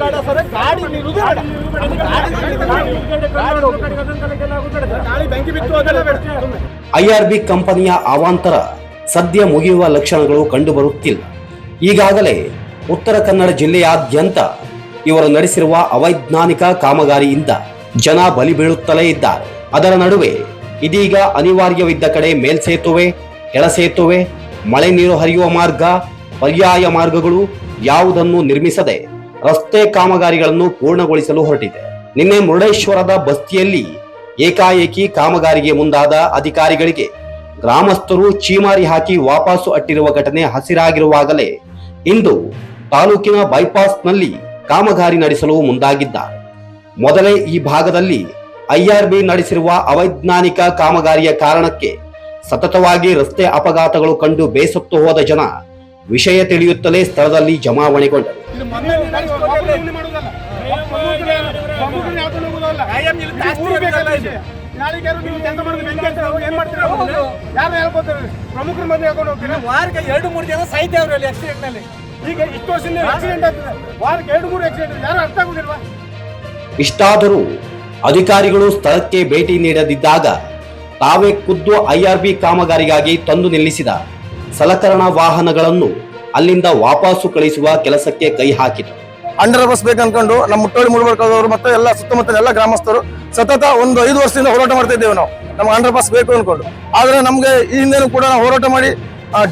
ಗಾಡಿ ನಿಲ್ಲುವುದೇ ಬೇಡ. ಗಾಳಿ ಬೆಂಕಿ ಬಿತ್ತು ಅದೆಲ್ಲ ಬೇಡ ಐಆರ್ಬಿ ಕಂಪನಿಯ ಅವಾಂತರ ಸದ್ಯ ಮುಗಿಯುವ ಲಕ್ಷಣಗಳು ಕಂಡುಬರುತ್ತಿಲ್ಲ ಈಗಾಗಲೇ ಉತ್ತರ ಕನ್ನಡ ಜಿಲ್ಲೆಯಾದ್ಯಂತ ಇವರು ನಡೆಸಿರುವ ಅವೈಜ್ಞಾನಿಕ ಕಾಮಗಾರಿಯಿಂದ ಜನ ಬಲಿ ಬೀಳುತ್ತಲೇ ಇದ್ದಾರೆ ಅದರ ನಡುವೆ ಇದೀಗ ಅನಿವಾರ್ಯವಿದ್ದ ಕಡೆ ಮೇಲ್ಸೇತುವೆ ಕೆಳಸೇತುವೆ ಮಳೆ ನೀರು ಹರಿಯುವ ಮಾರ್ಗ ಪರ್ಯಾಯ ಮಾರ್ಗಗಳು ಯಾವುದನ್ನು ನಿರ್ಮಿಸದೆ ರಸ್ತೆ ಕಾಮಗಾರಿಗಳನ್ನು ಪೂರ್ಣಗೊಳಿಸಲು ಹೊರಟಿದೆ. ನಿನ್ನೆ ಮುರುಡೇಶ್ವರದ ಬಸ್ತಿಯಲ್ಲಿ ಏಕಾಏಕಿ ಕಾಮಗಾರಿಗೆ ಮುಂದಾದ ಅಧಿಕಾರಿಗಳಿಗೆ ಗ್ರಾಮಸ್ಥರು ಚೀಮಾರಿ ಹಾಕಿ ವಾಪಸ್ ಅಟ್ಟಿರುವ ಘಟನೆ ಹಸಿರಾಗಿರುವಾಗಲೇ ಇಂದು ತಾಲೂಕಿನ ಬೈಪಾಸ್ನಲ್ಲಿ ಕಾಮಗಾರಿ ನಡೆಸಲು ಮುಂದಾಗಿದ್ದಾರೆ. ಮೊದಲೇ ಈ ಭಾಗದಲ್ಲಿ ಐಆರ್ಬಿ ನಡೆಸಿರುವ ಅವೈಜ್ಞಾನಿಕ ಕಾಮಗಾರಿಯ ಕಾರಣಕ್ಕೆ ಸತತವಾಗಿ ರಸ್ತೆ ಅಪಘಾತಗಳು ಕಂಡು ಬೇಸತ್ತು ಹೋದ ಜನ ವಿಷಯ ತಿಳಿಯುತ್ತಲೇ ಸ್ಥಳದಲ್ಲಿ ಜಮಾವಣೆಗೊಂಡರು ಪ್ರಮುಖರ ಮಧ್ಯೆ ಹಾಕೊಂಡು ಹೋಗ್ತೀರಾ? ವಾರಕ್ಕೆ ಎರಡು ಮೂರು ಜನ ಸಾಹಿತ್ಯ ಅವರಲ್ಲಿ ಆಕ್ಸಿಡೆಂಟ್ನಲ್ಲಿ ಈಗ ಇಷ್ಟು ವರ್ಷದಿಂದ ಆಕ್ಸಿಡೆಂಟ್ ಆಗ್ತದೆ. ವಾರಕ್ಕೆ ಎರಡು ಮೂರು ಆಕ್ಸಿಡೆಂಟ್ ಯಾರು ಅರ್ಥ ಆಗುದಿಲ್ವಾ? ಇಷ್ಟಾದರೂ ಅಧಿಕಾರಿಗಳು ಸ್ಥಳಕ್ಕೆ ಭೇಟಿ ನೀಡದಿದ್ದಾಗ ತಾವೇ ಖುದ್ದು ಐಆರ್ಬಿ ಕಾಮಗಾರಿಗಾಗಿ ತಂದು ನಿಲ್ಲಿಸಿದ ಸಲಕರಣಾ ವಾಹನಗಳನ್ನು ಅಲ್ಲಿಂದ ವಾಪಸ್ಸು ಕಳಿಸುವ ಕೆಲಸಕ್ಕೆ ಕೈ ಹಾಕಿದರು. ಅಂಡರ್ ಬಸ್ ಬೇಕನ್ಕೊಂಡು ನಮ್ಮ ಮುಟ್ಟೋಳಿ ಮುಳುಬರ್ಕದವರು ಮತ್ತೆ ಎಲ್ಲ ಸುತ್ತಮುತ್ತ ಎಲ್ಲ ಗ್ರಾಮಸ್ಥರು ಸತತ ಒಂದು ಐದು ವರ್ಷದಿಂದ ಹೋರಾಟ ಮಾಡ್ತಾ ಇದ್ದೇವೆ ನಾವು. ನಮ್ಗೆ ಅಂಡರ್ ಬಸ್ ಬೇಕು ಅನ್ಕೊಂಡು. ಆದರೆ ನಮಗೆ ಈ ಹಿಂದೆನೂ ಕೂಡ ನಾವು ಹೋರಾಟ ಮಾಡಿ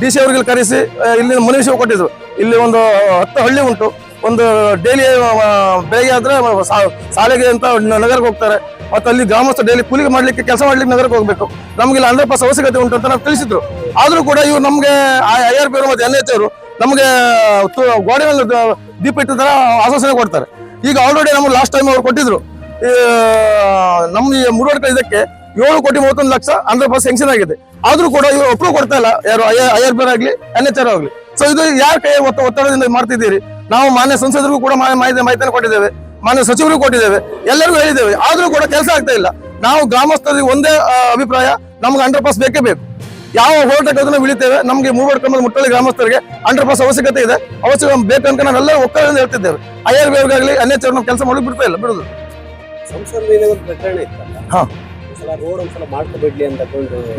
ಡಿ ಸಿ ಅವರಿಗೆ ಕರೆಸಿ ಇಲ್ಲಿ ಮನುಷ್ಯ ಕೊಟ್ಟಿದ್ರು. ಇಲ್ಲಿ ಒಂದು ಹತ್ತು ಹಳ್ಳಿ ಉಂಟು. ಒಂದು ಡೈಲಿ ಬೆಳಗ್ಗೆ ಆದ್ರೆ ಶಾಲೆಗೆ ಅಂತ ನಗರಕ್ಕೆ ಹೋಗ್ತಾರೆ. ಮತ್ತೆ ಅಲ್ಲಿ ಗ್ರಾಮಸ್ಥರು ಡೈಲಿ ಕೂಲಿಗೆ ಮಾಡ್ಲಿಕ್ಕೆ, ಕೆಲಸ ಮಾಡ್ಲಿಕ್ಕೆ ನಗರಕ್ಕೆ ಹೋಗ್ಬೇಕು. ನಮ್ಗೆ ಇಲ್ಲಿ ಹಂಡ್ರೆಡ್ ಅವಶ್ಯಕತೆ ಉಂಟು ಅಂತ ನಾವು ತಿಳಿಸಿದ್ರು. ಆದ್ರೂ ಕೂಡ ಇವ್ರು ನಮ್ಗೆ ಐ ಆರ್ ಪಿ ಮತ್ತೆ ಎನ್ ಎಚ್ ಅವರು ನಮ್ಗೆ ಗೋಡೆ ಮೇಲೆ ದೀಪ ಇಟ್ಟ ತರ ಆಶ್ವಾಸನೆ ಕೊಡ್ತಾರೆ. ಈಗ ಆಲ್ರೆಡಿ ನಮ್ಗೆ ಲಾಸ್ಟ್ ಟೈಮ್ ಅವ್ರು ಕೊಟ್ಟಿದ್ರು. ನಮ್ಮ ಈ ಮುರುವಡ್ಕ ಇದಕ್ಕೆ ಏಳು ಕೋಟಿ ಮೂವತ್ತೊಂದು ಲಕ್ಷ ಹಂಡ್ರೆಡ್ ಪಾಸ್ ಸೆಂಕ್ಷನ್ ಆಗಿದೆ. ಆದ್ರೂ ಕೂಡ ಇವರು ಅಪ್ರೂವ್ ಕೊಡ್ತಾ ಇಲ್ಲ. ಯಾರು ಐ ಆರ್ ಪಿ ಆಗಲಿ ಎನ್ ಎಚ್ ಆರ್ ಆಗಲಿ ಸೊ ಇದು ಯಾರ ಕೈ ಒತ್ತ ಒತ್ತಡದಿಂದ ಮಾಡ್ತಿದ್ದೀರಿ? ನಾವು ಮಾನ್ಯ ಸಂಸದರಿಗೂ ಕೂಡ ಮಾಹಿತಿಯನ್ನು ಕೊಟ್ಟಿದ್ದೇವೆ. ಮಾನ್ಯ ಸಚಿವರಿಗೂ ಕೊಟ್ಟಿದ್ದೇವೆ. ಎಲ್ಲರಿಗೂ ಹೇಳಿದ್ದೇವೆ. ಆದರೂ ಕೂಡ ಕೆಲಸ ಆಗ್ತಾ ಇಲ್ಲ. ನಾವು ಗ್ರಾಮಸ್ಥರಿಗೆ ಒಂದೇ ಅಭಿಪ್ರಾಯ ನಮ್ಗೆ ಅಂಡರ್ ಪಾಸ್ ಬೇಕೇ ಬೇಕು. ಯಾವ ಹೋರಾಟಕ್ಕೆ ಅದನ್ನ ಇಳಿತೇವೆ ನಮಗೆ ಮೂವರು ಕಮಲ್ ಮುಟ್ಟಳ್ಳಿ ಗ್ರಾಮಸ್ಥರಿಗೆ ಅಂಡರ್ ಪಾಸ್ ಅವಶ್ಯಕತೆ ಇದೆ. ಅವಶ್ಯಕ ಬೇಕಂತ ನಾವೆಲ್ಲ ಒಕ್ಕಲಿಂದ ಹೇಳ್ತಿದ್ದೇವೆ. ಐ ಆರ್ ಬಿ ಆಗಲಿ ಎನ್ ಎಚ್ ಕೆಲಸ ಮಾಡಿ ಬಿಡ್ತಾ ಇಲ್ಲ ಬಿಡುದು. ಪ್ರಕರಣ ಹಾ.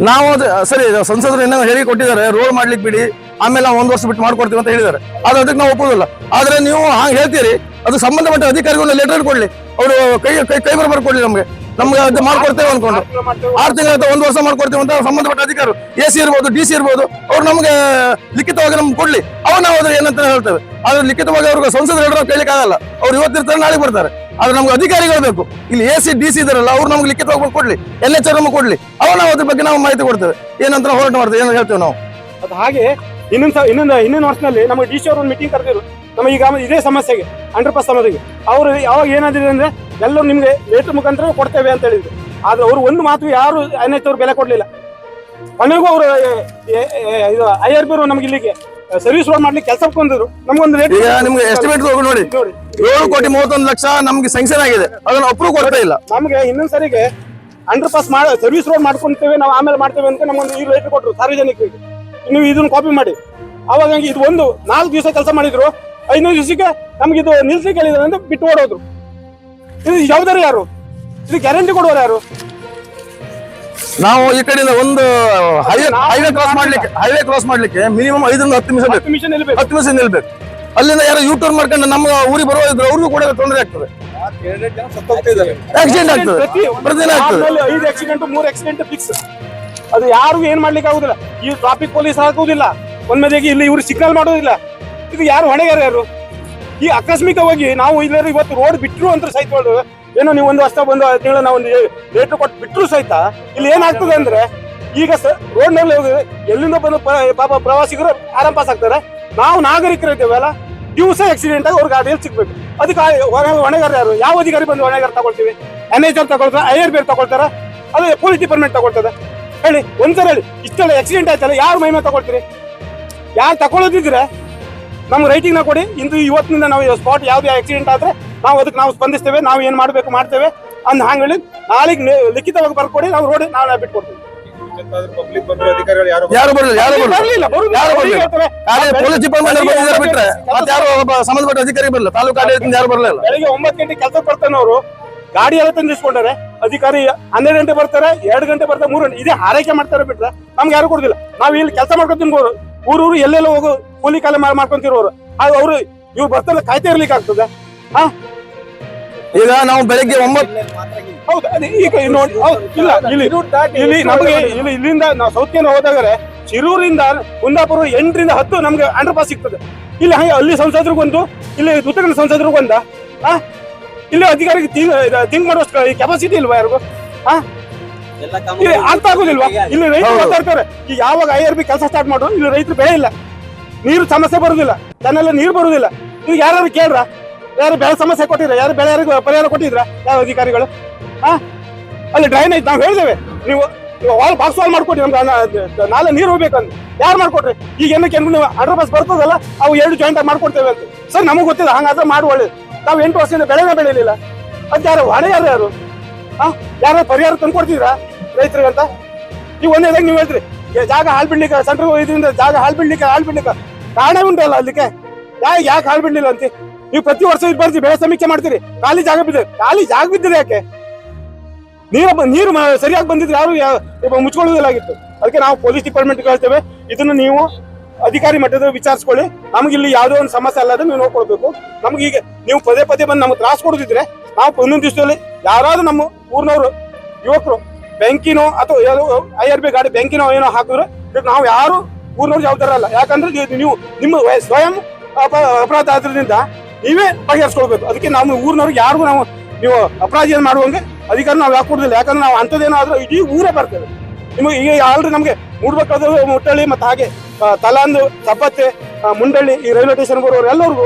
ನಾವು ಸರಿ ಸಂಸದರು ಇನ್ನೂ ಹೇಳಿ ಕೊಟ್ಟಿದ್ದಾರೆ ರೋಡ್ ಮಾಡ್ಲಿಕ್ಕೆ ಬಿಡಿ, ಆಮೇಲೆ ನಾವು ಒಂದು ವರ್ಷ ಬಿಟ್ಟು ಮಾಡ್ಕೊಡ್ತೀವಿ ಅಂತ ಹೇಳಿದ್ದಾರೆ. ಆದ್ರೆ ಅದಕ್ಕೆ ನಾವು ಒಪ್ಪೋದಿಲ್ಲ. ಆದ್ರೆ ನೀವು ಹಾಗೆ ಹೇಳ್ತೀರಿ, ಅದು ಸಂಬಂಧಪಟ್ಟ ಅಧಿಕಾರಿಗಳು ಲೆಟರ್ ಕೊಡ್ಲಿ. ಅವರು ಕೈ ಕೈ ಕೈ ಬರಬಾರ್ದು ಕೊಡ್ಲಿ ನಮ್ಗೆ. ನಮ್ಗೆ ಅದು ಮಾಡ್ಕೊಡ್ತೇವೆ ಅನ್ಕೊಂಡು. ಆರು ತಿಂಗಳ ಒಂದು ವರ್ಷ ಮಾಡ್ಕೊಡ್ತೀವಿ ಅಂತ ಸಂಬಂಧಪಟ್ಟ ಅಧಿಕಾರಿ ಎ ಸಿ ಇರ್ಬೋದು, ಡಿ ಸಿ ಇರ್ಬೋದು, ಅವ್ರು ನಮ್ಗೆ ಲಿಖಿತವಾಗಿ ನಮ್ಗೆ ಕೊಡ್ಲಿ. ಅವ್ರು ನಾವು ಅದ್ರ ಏನಂತ ಹೇಳ್ತೇವೆ. ಆದ್ರೆ ಲಿಖಿತವಾಗಿ ಅವ್ರಿಗೆ ಸಂಸದ ಹೇಳಿದ್ರೆ ಕೇಳಲಿಕ್ಕೆ ಆಗಲ್ಲ ಅವ್ರು ಇವತ್ತಿರ್ತಾರೆ ನಾಳೆ ಬರ್ತಾರೆ. ಆದ್ರೆ ನಮ್ಗೆ ಅಧಿಕಾರಿಗಳು ಬೇಕು. ಇಲ್ಲಿ ಎ ಸಿ ಡಿ ಸಿ ಇದಾರಲ್ಲ ಅವ್ರು ನಮ್ಗೆ ಲಿಖಿತವಾಗಿ ಕೊಡ್ಲಿ. ಎಲ್ ಎಚ್ ನಮ್ಗೆ ಕೊಡ್ಲಿ. ಅವ್ರು ನಾವು ಅದ್ರ ಬಗ್ಗೆ ನಾವು ಮಾಹಿತಿ ಕೊಡ್ತೇವೆ. ಏನಂತ ಹೋರಾಟ ಮಾಡ್ತೇವೆ ಏನಂತ ಹೇಳ್ತೇವೆ ನಾವು? ಅದು ಹಾಗೆ ಇನ್ನೊಂದು ಇನ್ನೊಂದು ಇನ್ನೊಂದು ವರ್ಷದಲ್ಲಿ ನಮ್ಮ ಡಿ ಸಿ ಅವರು ಒಂದು ಮೀಟಿಂಗ್ ಕರೆದಿರು ನಮ್ಮ ಈಗ ಇದೇ ಸಮಸ್ಯೆಗೆ ಅಂಡರ್ ಪಾಸ್ ಸಮಸ್ಯೆಗೆ ಅವರು ಯಾವಾಗ ಏನಾದಿದೆ ಅಂದ್ರೆ ಎಲ್ಲರೂ ನಿಮ್ಗೆ ಲೇಟರ್ ಮುಖಾಂತರ ಕೊಡ್ತೇವೆ ಅಂತ ಹೇಳಿದ್ರು. ಆದ್ರೆ ಅವರು ಒಂದು ಮಾತು ಯಾರು ಎನ್ ಎಚ್ ಅವ್ರು ಬೆಲೆ ಕೊಡ್ಲಿಲ್ಲ. ಕೊನೆಗೂ ಅವರು ಐ ಆರ್ ಬಿರು ನಮ್ಗೆ ಇಲ್ಲಿಗೆ ಸರ್ವಿಸ್ ರೋಡ್ ಮಾಡ್ಲಿಕ್ಕೆ ಕೆಲಸ ಬಂದಿದ್ರು. ನಮ್ಗೊಂದು ರೇಟ್ ಈಗ ನಿಮ್ಗೆ ಎಸ್ಟಿಮೇಟ್ ನೋಡಿ. ನೋಡಿ. ಏಳು ಕೋಟಿ ಮೂವತ್ತೊಂದು ಲಕ್ಷ ನಮ್ಗೆ ಸ್ಯಾಂಕ್ಷನ್ ಆಗಿದೆ. ಅದನ್ನ ಅಪ್ರೂವ್ ಕೊಡ್ತಾ ಇಲ್ಲ. ನಮ್ಗೆ ಇನ್ನೊಂದ್ ಸರಿಗೆ ಅಂಡರ್ ಪಾಸ್ ಮಾಡ ಸರ್ವಿಸ್ ರೋಡ್ ಮಾಡ್ಕೊಂತೇವೆ ನಾವು ಆಮೇಲೆ ಮಾಡ್ತೇವೆ ಅಂತ ನಮ್ಗೊಂದು ಈ ರೇಟ್ ಕೊಟ್ಟರು ಸಾರ್ವಜನಿಕರಿಗೆ. ನೀವು ಇದನ್ನ ಕಾಪಿ ಮಾಡಿ. ಅವಾಗ ಇದು ಒಂದು ನಾಲ್ಕು ದಿವಸ ಕೆಲಸ ಮಾಡಿದ್ರು. ಐನೂರು ದಿವಸಕ್ಕೆ ನಮ್ಗೆ ಇದು ನಿಲ್ಸಿ ಕೇಳಿದ್ರೆ ಅಂತ ಬಿಟ್ಟು ಓಡೋದ್ರು. ಇದು ಯಾವ್ದಾರು ಯಾರು? ಇದು ಗ್ಯಾರಂಟಿ ಕೊಡೋರು ಯಾರು? ನಾವು ಈ ಕಡೆಯಿಂದ ಒಂದು ಹೈವೇ ಹೈವೇ ಕ್ರಾಸ್ ಮಾಡ್ಲಿಕ್ಕೆ ಹೈವೇ ಕ್ರಾಸ್ ಮಾಡ್ಲಿಕ್ಕೆ ಮಿನಿಮಮ್ ಐದರಿಂದ ಹತ್ತು ನಿಮಿಷ ಬೇಕು. ಮಿಷನ್ ನಿಲ್ಬೇಕು. ಹತ್ತು ನಿಮಿಷ ನಿಲ್ಬೇಕು. ಅಲ್ಲಿಂದ ಯಾರು ಯೂ ಟರ್ನ್ ಮಾಡ್ಕೊಂಡು ನಮ್ಮ ಊರಿಗೆ ಬರುವ ಇದ್ರು ಅವ್ರಿಗೂ ಕೂಡ ತೊಂದರೆ ಆಗ್ತದೆ. ಆಕ್ಸಿಡೆಂಟ್ ಆಗ್ತದೆ. ಪ್ರತಿ ಪ್ರತಿದಿನ ಆಗ್ತದೆ. ಐದು ಆಕ್ಸಿಡೆಂಟ್ ಮೂರು ಆಕ್ಸಿಡೆಂಟ್ ಫಿಕ್ಸ್ ಅದು ಯಾರಿಗೂ ಏನ್ ಮಾಡ್ಲಿಕ್ಕೆ ಆಗುದಿಲ್ಲ. ಈ ಟ್ರಾಫಿಕ್ ಪೊಲೀಸ್ ಹಾಕುವುದಿಲ್ಲ. ಒಂದ್ಮೇಲೆಗೆ ಇಲ್ಲಿ ಇವ್ರು ಸಿಗ್ನಲ್ ಮಾಡೋದಿಲ್ಲ ಇದು ಯಾರು ಹೊಣೆಗಾರ ಯಾರು ಈ ಆಕಸ್ಮಿಕವಾಗಿ ನಾವು ಇಲ್ಲರೂ ಇವತ್ತು ರೋಡ್ ಬಿಟ್ರು ಅಂತ ಸಹಿತ ಏನೋ ನೀವು ಒಂದು ವರ್ಷ ಬಂದು ತಿಂಗಳು ನಾವು ಒಂದು ರೇಟ್ ಕೊಟ್ಟು ಬಿಟ್ಟರು ಸಹಿತ ಇಲ್ಲಿ ಏನಾಗ್ತದೆ ಅಂದ್ರೆ ಈಗ ರೋಡ್ನಲ್ಲಿ ಎಲ್ಲಿಂದ ಬಂದು ಪಾಪ ಪ್ರವಾಸಿಗರು ಆರಾಮ್ ಪಾಸ್ ಆಗ್ತಾರೆ. ನಾವು ನಾಗರಿಕರು ಇದ್ದೇವಲ್ಲ ದಿವಸ ಆಕ್ಸಿಡೆಂಟ್ ಆಗಿ ಅವ್ರಿಗೆ ಗಾಡಿಯಲ್ಲಿ ಸಿಗ್ಬೇಕು. ಅದಕ್ಕೆ ಹೊಣೆಗಾರ ಯಾರು? ಯಾವ ಅಧಿಕಾರಿ ಬಂದು ಹೊಣೆಗಾರ ತಗೊಳ್ತೀವಿ? ಎನ್ ಎಚ್ ಆರ್ ತಗೊಳ್ತಾರೆ ಐ ಆರ್ ಬಿ ತಗೊಳ್ತಾರೆ, ಅದು ಪೊಲೀಸ್ ಡಿಪಾರ್ಟ್ಮೆಂಟ್ ತಗೊಳ್ತದೆ. ಹೇಳಿ ಒಂದ್ಸಲ ಹೇಳಿ ಇಷ್ಟೆಲ್ಲ ಆಕ್ಸಿಡೆಂಟ್ ಆಯ್ತಲ್ಲ, ಯಾರು ಮೈಮೆ ತಗೊಳ್ತೀರಿ? ಯಾರು ತಗೊಳ್ಳೋದಿದ್ರೆ ನಮ್ಮ ರೈಟಿಂಗ್ನ ಕೊಡಿ. ಇಂದು ಇವತ್ತಿನಿಂದ ನಾವು ಸ್ಪಾಟ್ ಯಾವ್ದು ಆಕ್ಸಿಡೆಂಟ್ ಆದ್ರೆ ನಾವು ಅದಕ್ಕೆ ನಾವು ಸ್ಪಂದಿಸ್ತೇವೆ ನಾವು ಏನ್ ಮಾಡ್ಬೇಕು ಮಾಡ್ತೇವೆ ಅಂದ್ ಹಂಗ ಹೇಳಿ ನಾಳೆಗೆ ಲಿಖಿತವಾಗಿ ಬರ್ಕೊಡಿ ನಾವು ರೋಡ್ ನಾವು ಬಿಟ್ಕೊಡ್ತೀವಿ. ಯಾರು ಬರಲಿಲ್ಲ? ಯಾರು ಬರಲಿಲ್ಲ? ಯಾರು ಅವ್ರಿಗೆ ಬರ್ಲಿಲ್ಲ? ಹೇಳ್ತಾರೆ, ಪೊಲೀಸ್ ಡಿಪಾರ್ಟ್ಮೆಂಟ್ ಬಂದಿದ್ದಾರೆ ಬಿಟ್ರೆ. ಮತ್ತೆ ಯಾರು ಒಬ್ಬ ಸಂಬಂಧಪಟ್ಟ ಅಧಿಕಾರಿ ಬರಲಿಲ್ಲ. ತಾಲೂಕು ಆಡಳಿತದಿಂದ ಯಾರು ಬರಲಿಲ್ಲ? ಬೆಳಿಗ್ಗೆ ಒಂಬತ್ತು ಗಂಟೆ ಕೆಲಸಕ್ಕೆ ಬರ್ತಾನೆ ಅವರು. ಗಾಡಿ ಎಲ್ಲ ತಂದಿಸ್ಕೊಂಡಾರೆ. ಅಧಿಕಾರಿ ಹನ್ನೆರಡು ಗಂಟೆ ಬರ್ತಾರೆ ಎರಡು ಗಂಟೆ ಬರ್ತಾರೆ ಮೂರು ಗಂಟೆ ಇದೇ ಹಾರೈಕೆ ಮಾಡ್ತಾರೆ ಬಿಟ್ರೆ ನಮ್ಗೆ ಯಾರು ಕೊಡುದಿಲ್ಲ. ನಾವ್ ಇಲ್ಲಿ ಕೆಲಸ ಮಾಡ್ಕೊಂಡ್ ಊರು ಊರೂರು ಎಲ್ಲೆಲ್ಲ ಹೋಗು ಕೂಲಿ ಕಾಲ ಮಾಡ್ಕೊಂತಿರೋರು ಅವರು ಇವ್ರು ಬರ್ತಾರೆ ಕಾಯ್ತಾ ಇರ್ಲಿಕ್ಕೆ ಆಗ್ತದೆ ಹಾ? ಈಗ ನಾವು ಬೆಳಗ್ಗೆ ಒಂಬತ್ತು ಹೌದು ಅದೇ ಈಗ ನೋಡಿ ಹೌದು, ಇಲ್ಲ ಇಲ್ಲಿ ಇಲ್ಲಿ ನಮಗೆ ಇಲ್ಲಿ ಇಲ್ಲಿಂದ ನಾವು ಸೌತ್ ಕೇಂದ್ರ ಹೋದಾಗರೆ ಶಿರೂರಿಂದ ಕುಂದಾಪುರ ಎಂಟರಿಂದ ಹತ್ತು ನಮ್ಗೆ ಅಂಡರ್ ಪಾಸ್ ಸಿಗ್ತದೆ. ಇಲ್ಲಿ ಹಂಗೆ ಅಲ್ಲಿ ಸಂಸದರಿಗೊಂದು ಇಲ್ಲಿ ಉತ್ತರ ಸಂಸದರಿಗೊಂದ ಆ? ಇಲ್ಲಿ ಅಧಿಕಾರಿಗೆ ತಿಂಕ್ ಮಾಡುವಷ್ಟು ಕೆಪಾಸಿಟಿ ಇಲ್ವಾ ಯಾರಿಗೂ? ಆ? ಎಲ್ಲ ಇಲ್ಲಿ ಅರ್ಥ ಆಗುದಿಲ್ವಾ? ಇಲ್ಲಿ ರೈತರು. ಮಾತಾಡ್ತಾರೆ ಈಗ ಯಾವಾಗ ಐ ಆರ್ ಬಿ ಕೆಲಸ ಸ್ಟಾರ್ಟ್ ಮಾಡೋದು? ಇಲ್ಲಿ ರೈತರು ಬೆಳೆ ಇಲ್ಲ. ನೀರು ಸಮಸ್ಯೆ ಬರುದಿಲ್ಲ. ತನ್ನೆಲ್ಲ ನೀರು ಬರುದಿಲ್ಲ. ಈಗ ಯಾರು ಕೇಳ್ರ? ಯಾರು ಬೆಳೆ ಸಮಸ್ಯೆ ಕೊಟ್ಟಿದ್ರ, ಯಾರು ಬೆಳೆ ಯಾರಿಗೂ ಪರಿಹಾರ ಕೊಟ್ಟಿದ್ರ, ಯಾವ ಅಧಿಕಾರಿಗಳು? ಹಾ ಅಲ್ಲಿ ಡ್ರೈನ್ ನಾವು ಹೇಳಿದೇವೆ ನೀವು ವಾಲ್ ಬಾಕ್ಸ್ ವಾಲ್ ಮಾಡ್ಕೊಡಿ, ನಮ್ಗೆ ನಾಳೆ ನೀರು ಹೋಗ್ಬೇಕಂತ ಯಾರು ಮಾಡ್ಕೊಟ್ರಿ? ಈಗ ಏನಕ್ಕೆ ನೀವು ಅಂಡರ್ ಬಸ್ ಬರ್ತದಲ್ಲ, ಅವು ಎರಡು ಜಾಯಿಂಟ್ ಮಾಡ್ಕೊಡ್ತೇವೆ ಅಂತ. ಸರ್, ನಮಗೆ ಗೊತ್ತಿಲ್ಲ, ಹಂಗಾದ್ರೆ ಮಾಡಿ ಒಳ್ಳೇದು. ನಾವು ಎಂಟು ವರ್ಷದಿಂದ ಬೆಳೆನೇ ಬೆಳೀಲಿಲ್ಲ. ಅದು ಯಾರು ಹೊಣೆ ಯಾರು ಯಾರು? ಹಾ ಯಾರು ಪರಿಹಾರ ತಂದ್ಕೊಡ್ತಿದ್ರಾ ರೈತರಿಗಂತ ನೀವು ಒಂದೇದಾಗ ನೀವು ಹೇಳ್ತೀರಿ ಜಾಗ ಹಾಳು ಬಿಡ್ಲಿಕ್ಕೆ ಸೆಂಟ್ರಲ್ ಇದರಿಂದ ಜಾಗ ಹಾಳು ಬಿಡ್ಲಿಕ್ಕೆ ಹಾಳು ಬಿಡ್ಲಿಕ್ಕೆ ಕಾರಣ ಉಂಟಲ್ಲ ಅದಕ್ಕೆ ಯಾಕೆ ಯಾಕೆ ಹಾಳು ಬಿಡ್ಲಿಲ್ಲ ಅಂತ? ನೀವು ಪ್ರತಿ ವರ್ಷ ಇದು ಬರ್ತೀವಿ ಬೆಳೆ ಸಮೀಕ್ಷೆ ಮಾಡ್ತೀರಿ. ಖಾಲಿ ಜಾಗ ಬಿದ್ದರೆ ಖಾಲಿ ಜಾಗ ಬಿದ್ದಿದೆ ಯಾಕೆ? ನೀರು ನೀರು ಸರಿಯಾಗಿ ಬಂದಿದ್ರೆ ಯಾರು ಮುಚ್ಕೊಳ್ಳೋದಿಲ್ಲಾಗಿತ್ತು ಅದಕ್ಕೆ ನಾವು ಪೊಲೀಸ್ ಡಿಪಾರ್ಟ್ಮೆಂಟ್ ಹೇಳ್ತೇವೆ. ಇದನ್ನು ನೀವು ಅಧಿಕಾರಿ ಮಟ್ಟದ ವಿಚಾರಿಸ್ಕೊಳ್ಳಿ. ನಮ್ಗೆ ಇಲ್ಲಿ ಯಾವುದೋ ಒಂದು ಸಮಸ್ಯೆ ಅಲ್ಲದ ನೀವು ನೋಡ್ಕೊಳ್ಬೇಕು. ನಮ್ಗೆ ಈಗ ನೀವು ಪದೇ ಪದೇ ಬಂದು ನಮ್ಗೆ ತ್ರಾಸ ಕೊಡೋದಿದ್ರೆ ನಾವು ಒಂದೊಂದು ದಿವಸದಲ್ಲಿ ಯಾರಾದ್ರೂ ನಮ್ಮ ಊರಿನವರು, ಯುವಕರು, ಬೆಂಕಿನೋ ಅಥವಾ ಐ ಆರ್ ಬಿ ಗಾಡಿ ಬೆಂಕಿನೋ ಏನೋ ಹಾಕಿದ್ರೆ ಇದಕ್ಕೆ ನಾವು ಯಾರು ಊರಿನವ್ರು ಜವಾಬ್ದಾರ ಅಲ್ಲ. ಯಾಕಂದ್ರೆ ನೀವು ನಿಮ್ಮ ವಯ- ಸ್ವಯಂ ಅಪ- ಅಪರಾಧ ಆದ್ರಿಂದ ನೀವೇ ಬಗೆಹರಿಸ್ಕೊಳ್ಬೇಕು. ಅದಕ್ಕೆ ನಾವು ಊರಿನವ್ರಿಗೆ ಯಾರಿಗೂ ನಾವು ನೀವು ಅಪರಾಧಿಯನ್ನು ಮಾಡುವಂಗೆ ಅಧಿಕಾರ ನಾವು ಯಾಕೆ ಕೊಡೋದಿಲ್ಲ ಯಾಕಂದ್ರೆ ನಾವು ಅಂಥದ್ದೇನೋ ಆದರೂ ಇಡೀ ಊರೇ ಬರ್ತೇವೆ. ನಿಮಗೆ ಈಗ ಆಲ್ರೆಡಿ ನಮಗೆ ಮೂಡ್ಬೇಕಾದ್ರೆ ಮುಟ್ಟಳ್ಳಿ ಮತ್ತು ಹಾಗೆ ತಲಾಂದು, ಸಬ್ಬತ್ತೆ ಮುಂಡಳ್ಳಿ ಈ ರೈಲ್ವೆ ಸ್ಟೇಷನ್ ಬರೋರು ಎಲ್ಲರಿಗೂ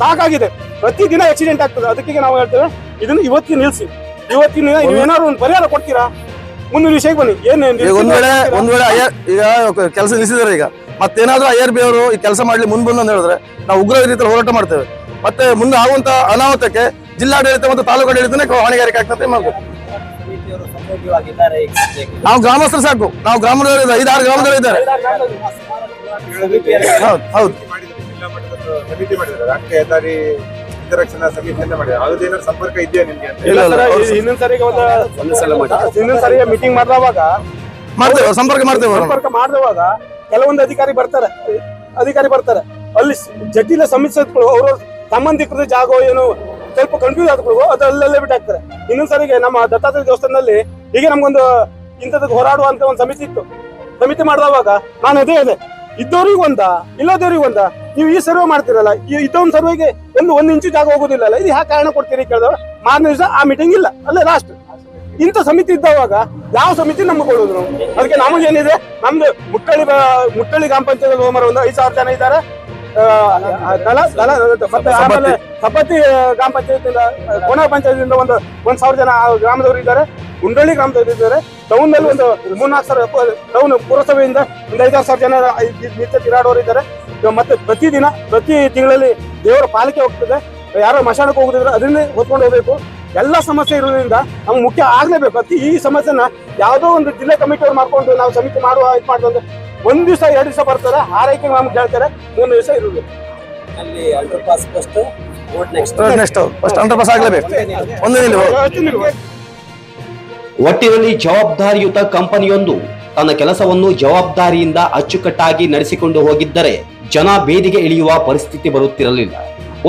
ಸಾಕಾಗಿದೆ. ಪ್ರತಿದಿನ ಆಕ್ಸಿಡೆಂಟ್ ಆಗ್ತದೆ. ಅದಕ್ಕೆ ನಾವು ಹೇಳ್ತೇವೆ, ಇದನ್ನು ಇವತ್ತಿಗೆ ನಿಲ್ಲಿಸಿ ಇವತ್ತಿನ ಏನಾದ್ರು ಒಂದು ಪರಿಹಾರ ಕೊಡ್ತೀರಾ? ಮುಂದಿನ ವಿಷಯಕ್ಕೆ ಬನ್ನಿ. ಏನು ಒಂದು ವೇಳೆ, ಒಂದ್ ವೇಳೆ ಈಗ ಕೆಲಸ ನಿಲ್ಲಿಸಿದಾರೆ ಈಗ. ಮತ್ತೇನಾದ್ರೂ ಐ ಆರ್ ಬಿ ಅವರು ಈ ಕೆಲಸ ಮಾಡ್ಲಿ, ಮುಂದೆ ಬಂದು ಅಂತ ಹೇಳಿದ್ರೆ ನಾವು ಉಗ್ರ ರೀತಿಯಲ್ಲಿ ಹೋರಾಟ ಮಾಡ್ತೇವೆ. ಮತ್ತೆ ಮುಂದೆ ಆಗುವಂತ ಅನಾಹುತಕ್ಕೆ ಜಿಲ್ಲಾಡಳಿತ ಮತ್ತು ತಾಲೂಕು ಆಡಳಿತನೇ ಹೊಣೆಗಾರಿಕೆ ಆಗ್ತದೆ ಮಾಡಬೇಕು. ನಾವು ಗ್ರಾಮಸ್ಥರು ಸಾಕು. ನಾವು ಗ್ರಾಮದವರು ಐದಾರು ಗ್ರಾಮದವರು ಇದ್ದಾರೆ. ಹೌದು ಹೌದು. ಹಿತರಕ್ಷಣಾ ಸಮಿತಿಯನ್ನ ಮಾಡಿದ್ದಾರೆ ಅದೇನಾದ್ರು ಸಂಪರ್ಕ ಇದೆಯಾ ನಿಮ್ಗೆ ಅಂತ ಇಲ್ಲ, ಇಲ್ಲ. ಇನ್ನೊಂದ್ ಸರಿಗೆ ಒಂದು ಒಂದು ಸಲ ಮಾಡಿ ಇನ್ನೊಂದ್ ಸರಿಗೆ ಮೀಟಿಂಗ್ ಮಾಡಿದವಾಗ ಮಾಡ್ತೇವೆ ಸಂಪರ್ಕ ಮಾಡ್ತೇವೆ ಸಂಪರ್ಕ ಮಾಡ್ದವಾಗ ಕೆಲವೊಂದು ಅಧಿಕಾರಿ ಬರ್ತಾರೆ. ಅಧಿಕಾರಿ ಬರ್ತಾರೆ. ಅಲ್ಲಿ ಜಟಿಲ ಸಮಿತಿ ಅವರು ಸಂಬಂಧಿಕರ ಜಾಗ ಏನು ಸ್ವಲ್ಪ ಕನ್ಫ್ಯೂಸ್ ಆದ್ಕೊಳ್ಳು ಅದು ಅಲ್ಲಲ್ಲೇ ಇನ್ನೊಂದು ಸರಿಗೆ ನಮ್ಮ ದತ್ತಾತ್ರೇಯ ದೇವಸ್ಥಾನದಲ್ಲಿ ಹೀಗೆ ನಮ್ಗೊಂದು ಇಂಥದಕ್ಕೆ ಹೋರಾಡುವಂತ ಒಂದು ಸಮಿತಿ ಇತ್ತು. ಸಮಿತಿ ಮಾಡಿದವಾಗ ನಾನು ಅದೇ ಅದೇ ಇದ್ದವ್ರಿಗೆ ಒಂದ ಇಲ್ಲದವ್ರಿಗೆ ಒಂದ, ನೀವು ಈ ಸರ್ವೆ ಮಾಡ್ತಿರಲ್ಲ, ಈ ಇದೊಂದು ಸರ್ವೆಗೆ ಒಂದು ಒಂದು ಇಂಚು ಜಾಗ ಹೋಗೋದಿಲ್ಲಲ್ಲ, ಇದು ಯಾಕೆ ಕಾರಣ ಕೊಡ್ತೀರಿ ಕೇಳಿದವ ಮಾರನೇ ದಿವಸ ಆ ಮೀಟಿಂಗ್ ಇಲ್ಲ, ಅಲ್ಲೇ ಲಾಸ್ಟ್ ಇಂಥ ಸಮಿತಿ ಇದ್ದವಾಗ ಯಾವ ಸಮಿತಿ ನಮ್ಗೆ ನಾವು ಅದಕ್ಕೆ ನಮಗೇನಿದೆ, ನಮ್ದು ಮುಟ್ಟಳ್ಳಿ ಮುಟ್ಟಳ್ಳಿ ಗ್ರಾಮ ಪಂಚಾಯತ್ ಹೋಮರ ಒಂದು ಐದು ಸಾವಿರ ಜನ ಇದ್ದಾರೆ. ದಳ ದಲ ಮತ್ತೆ ಆಮೇಲೆ ಸಪತಿ ಗ್ರಾಮ ಪಂಚಾಯತ್ ಕೋಣ ಪಂಚಾಯತಿಯಿಂದ ಒಂದು ಒಂದ್ ಸಾವಿರ ಜನ ಗ್ರಾಮದವರು ಇದ್ದಾರೆ. ಗುಂಡಳ್ಳಿ ಗ್ರಾಮದವರು ಇದ್ದಾರೆ. ಟೌನ್ನಲ್ಲಿ ಒಂದು ಮೂರ್ನಾಲ್ಕು ಸಾವಿರ ಟೌನ್ ಪುರಸಭೆಯಿಂದ ಒಂದು ಐದಾರು ಸಾವಿರ ಜನ ನಿತ್ಯ ತಿರಾಡೋರು ಇದ್ದಾರೆ. ಮತ್ತೆ ಮತ್ತೆ ಪ್ರತಿದಿನ ಪ್ರತಿ ತಿಂಗಳಲ್ಲಿ ದೇವರ ಪಾಲಿಕೆ ಹೋಗ್ತದೆ. ಯಾರೋ ಮಶಾನಕ್ಕೆ ಹೋಗುದಿದ್ರೆ ಅದನ್ನೇ ಹೊತ್ಕೊಂಡು ಹೋಗ್ಬೇಕು. ಎಲ್ಲ ಸಮಸ್ಯೆ ಇರೋದ್ರಿಂದ ನಮ್ಗೆ ಮುಖ್ಯ ಆಗ್ಲೇಬೇಕು. ಅತಿ ಈ ಸಮಸ್ಯೆನ ಯಾವುದೋ ಒಂದು ಜಿಲ್ಲಾ ಕಮಿಟಿಯವ್ರು ಮಾಡ್ಕೊಂಡು ನಾವು ಸಮಿತಿ ಮಾಡುವ ಇದು ಮಾಡ್ಕೊಂಡು ಒಂದ್ ದಿವಸ ಎರಡು ದಿವಸ ಬರ್ತಾರೆ ಆರೈಕೆ ನಮ್ಗೆ ಕೇಳ್ತಾರೆ ಮೂರು ದಿವಸ ಇರುದು. ಅಲ್ಲಿ underpass first next next first underpass ಆಗ್ಲೇಬೇಕು. ಒಂದೇ ನಿಲ್ಲಿ. ಒಟ್ಟಿನಲ್ಲಿ ಜವಾಬ್ದಾರಿಯುತ ಕಂಪನಿಯೊಂದು ತನ್ನ ಕೆಲಸವನ್ನು ಜವಾಬ್ದಾರಿಯಿಂದ ಅಚ್ಚುಕಟ್ಟಾಗಿ ನಡೆಸಿಕೊಂಡು ಹೋಗಿದ್ದರೆ ಜನ ಬೇದಿಗೆ ಇಳಿಯುವ ಪರಿಸ್ಥಿತಿ ಬರುತ್ತಿರಲಿಲ್ಲ.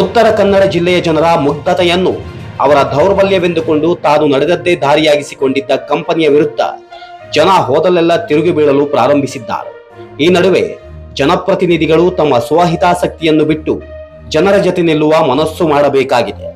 ಉತ್ತರ ಕನ್ನಡ ಜಿಲ್ಲೆಯ ಜನರ ಮುಗ್ಧತೆಯನ್ನು ಅವರ ದೌರ್ಬಲ್ಯವೆಂದುಕೊಂಡು ತಾನು ನಡೆದದ್ದೇ ದಾರಿಯಾಗಿಸಿಕೊಂಡಿದ್ದ ಕಂಪನಿಯ ವಿರುದ್ಧ ಜನ ಹೋದಲ್ಲೆಲ್ಲ ತಿರುಗಿ ಬೀಳಲು ಪ್ರಾರಂಭಿಸಿದ್ದಾರೆ. ಈ ನಡುವೆ ಜನಪ್ರತಿನಿಧಿಗಳು ತಮ್ಮ ಸ್ವಹಿತಾಸಕ್ತಿಯನ್ನು ಬಿಟ್ಟು ಜನರ ಜೊತೆ ನಿಲ್ಲುವ ಮನಸ್ಸು ಮಾಡಬೇಕಾಗಿದೆ.